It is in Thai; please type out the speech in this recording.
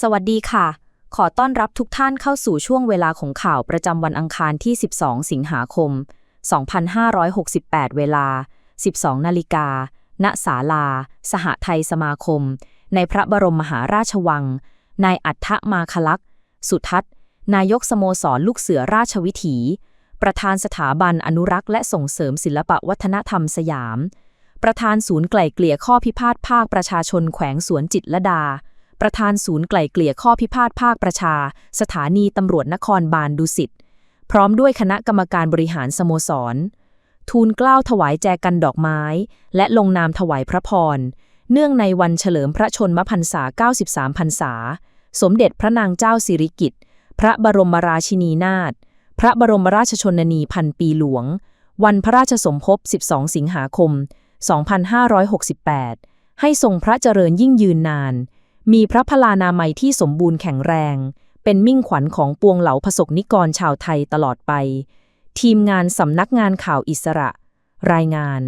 สวัสดีค่ะ ขอต้อนรับทุกท่านเข้าสู่ช่วงเวลาของข่าวประจำวันอังคารที่ 12 สิงหาคม 2568 เวลา 12 นาฬิกา ณ ศาลา สหไทยสมาคม ในพระบรมมหาราชวัง นายอัฏฐมาคลักษ์ สุทัศน์ นายกสโมสรลูกเสือราชวิถี ประธานสถาบันอนุรักษ์และส่งเสริมศิลปวัฒนธรรมสยาม ประธานศูนย์ไกล่เกลี่ยข้อพิพาทภาคประชาชนแขวงสวนจิตรลดา ประธานศูนย์ไกล่เกลี่ยข้อพิพาทภาคประชา สถานีตำรวจนครบาลดุสิต พร้อมด้วยคณะกรรมการบริหารสโมสร ทูลเกล้าถวายแจกันดอกไม้ และลงนามถวายพระพร เนื่องในวันเฉลิมพระชนมพรรษา 93 พรรษา สมเด็จพระนางเจ้าสิริกิติ์ พระบรมราชินีนาถ พระบรมราชชนนีพันปีหลวง วันพระราชสมภพ 12 สิงหาคม 2568 ให้ทรงพระเจริญยิ่งยืนนาน มีพระพลานามัยที่สมบูรณ์แข็งแรง เป็นมิ่งขวัญของปวงเหล่าผสกนิกรชาวไทยตลอดไป ทีมงานสำนักงานข่าวอิสระ รายงาน